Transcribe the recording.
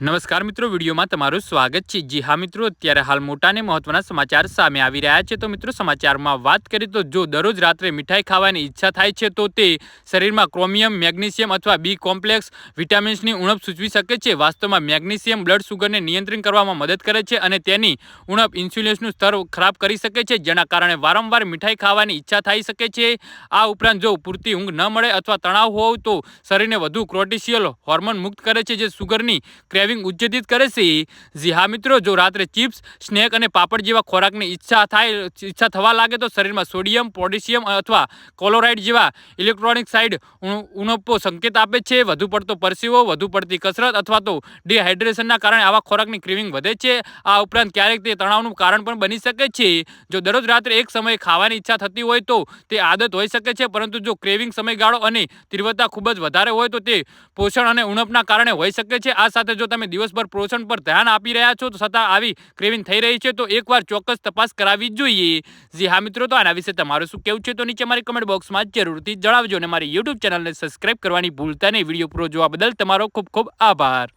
નમસ્કાર મિત્રો, વિડીયોમાં તમારું સ્વાગત છે. જી હા મિત્રો, અત્યારે હાલ મોટા અને મહત્વના સમાચાર સામે આવી રહ્યા છે. તો મિત્રો, સમાચારમાં વાત કરીએ તો જો દરરોજ રાત્રે મીઠાઈ ખાવાની ઈચ્છા થાય છે, તો તે શરીરમાં ક્રોમિયમ, મેગ્નેશિયમ અથવા બી કોમ્પ્લેક્સ વિટામિન્સની ઉણપ સૂચવી શકે છે. વાસ્તવમાં મેગ્નેશિયમ, બ્લડ સુગરને નિયંત્રિત કરવામાં મદદ કરે છે અને તેની ઉણપ ઇન્સ્યુલિન્સનું સ્તર ખરાબ કરી શકે છે, જેના કારણે વારંવાર મીઠાઈ ખાવાની ઈચ્છા થઈ શકે છે. આ ઉપરાંત જો પૂરતી ઊંઘ ન મળે અથવા તણાવ હોય તો શરીરને વધુ ક્રોટિશિયલ હોર્મોન મુક્ત કરે છે, જે સુગરની ક્રેવિંગ ઉત્તેજિત કરે છે. જી મિત્રો, જો રાત્રે ચિપ્સ, સ્નેક અને પાપડ જેવા ખોરાકની ઈચ્છા થાય, ઈચ્છા થવા લાગે તો શરીરમાં સોડિયમ, પોટેશિયમ અથવા કોલોરાઇડ જેવા ઇલેક્ટ્રોનિક સાઇડ ઉણપો સંકેત આપે છે. વધુ પડતો પરસીવો, વધુ પડતી કસરત અથવા તો ડિહાઇડ્રેશનના કારણે આવા ખોરાકની ક્રેવિંગ વધે છે. આ ઉપરાંત ક્યારેક તે તણાવનું કારણ પણ બની શકે છે. જો દરરોજ રાત્રે એક સમયે ખાવાની ઈચ્છા થતી હોય તો તે આદત હોઈ શકે છે, પરંતુ જો ક્રેવિંગ સમયગાળો અને તીવ્રતા ખૂબ જ વધારે હોય તો તે પોષણ અને ઉણપના કારણે હોઈ શકે છે. આ સાથે જો તમે દિવસભર પોષણ પર ધ્યાન આપી રહ્યા છો, તો છતાં આવી ક્રેવિંગ થઈ રહી છે, તો એકવાર ચોક્કસ તપાસ કરાવવી જ જોઈએ. જી હા મિત્રો, તો આના વિશે તમારું શું કેવું છે, તો નીચે મારી કમેન્ટ બોક્સમાં જરૂરથી જણાવજો અને મારી યુટ્યુબ ચેનલને સબસ્ક્રાઈબ કરવાની ભૂલતા નહીં. વીડિયો પૂરો જોવા બદલ તમારો ખૂબ ખૂબ આભાર.